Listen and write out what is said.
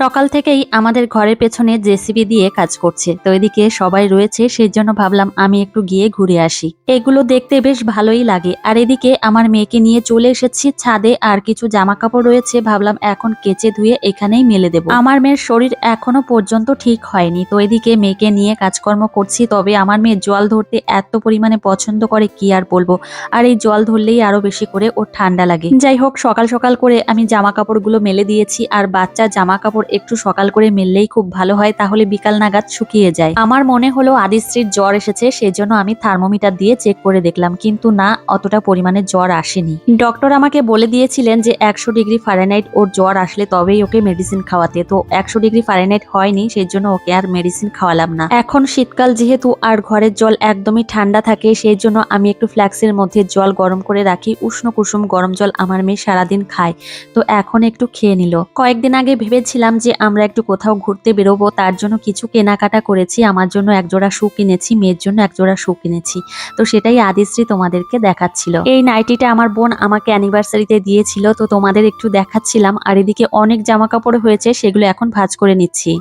সকাল থেকেই আমাদের ঘরের পেছনে জেসিবি দিয়ে কাজ করছে। তো এদিকে সবাই রয়েছে, সেই জন্য ভাবলাম আমি একটু গিয়ে ঘুরে আসি। এগুলো দেখতে বেশ ভালোই লাগে। আর এদিকে আমার মেয়েকে নিয়ে চলে এসেছি ছাদে, আর কিছু জামা কাপড় রয়েছে, ভাবলাম এখন কেচে ধুয়ে এখানেই মেলে দেবো। আমার মেয়ের শরীর এখনও পর্যন্ত ঠিক হয়নি। তো এদিকে মেয়েকে নিয়ে কাজকর্ম করছি, তবে আমার মেয়ে জল ধরতে এত পরিমাণে পছন্দ করে, কি আর বলব? আর এই জল ধরলেই আরও বেশি করে ওর ঠান্ডা লাগে। যাই হোক, সকাল সকাল করে আমি জামা কাপড়গুলো মেলে দিয়েছি, আর বাচ্চা জামা কাপড় একটু সকাল করে মেললেই খুব ভালো হয়, তাহলে বিকাল নাগাদ শুকিয়ে যায়। আমার মনে হলো আদিশ্রীর জ্বর এসেছে, সেজন্য আমি থার্মোমিটার দিয়ে চেক করে দেখলাম, কিন্তু না, অতটা পরিমাণে জ্বর আসেনি। ডক্টর আমাকে বলে দিয়েছিলেন যে একশো ডিগ্রি ফারেনহাইট ওর জ্বর আসলে তবেই ওকে মেডিসিন খাওয়াতে। তো একশো ডিগ্রি ফারেনহাইট হয়নি সেই জন্য ওকে আর মেডিসিন খাওয়ালাম না। এখন শীতকাল যেহেতু, আর ঘরের জল একদমই ঠান্ডা থাকে সেই জন্য আমি একটু ফ্ল্যাক্সের মধ্যে জল গরম করে রাখি, উষ্ণ কুসুম গরম জল আমার মেয়ে সারাদিন খায়। তো এখন একটু খেয়ে নিল। কয়েকদিন আগে ভেবেছিলাম যে আমরা একটু কোথাও ঘুরতে বেরোবো, তার জন্য কিছু কেনাকাটা করেছি, আমার জন্য একজোড়া শু কিনেছি, মেয়ের জন্য একজোড়া শু কিনেছি। তো সেটাই আদিশ্রী তোমাদেরকে দেখাচ্ছিল। এই নাইটিটা আমার বোন আমাকে অ্যানিভার্সারিতে দিয়েছিল, তো তোমাদের একটু দেখাচ্ছিলাম। আর এদিকে অনেক জামা কাপড় হয়েছে, সেগুলো এখন ভাজ করে নিচ্ছি।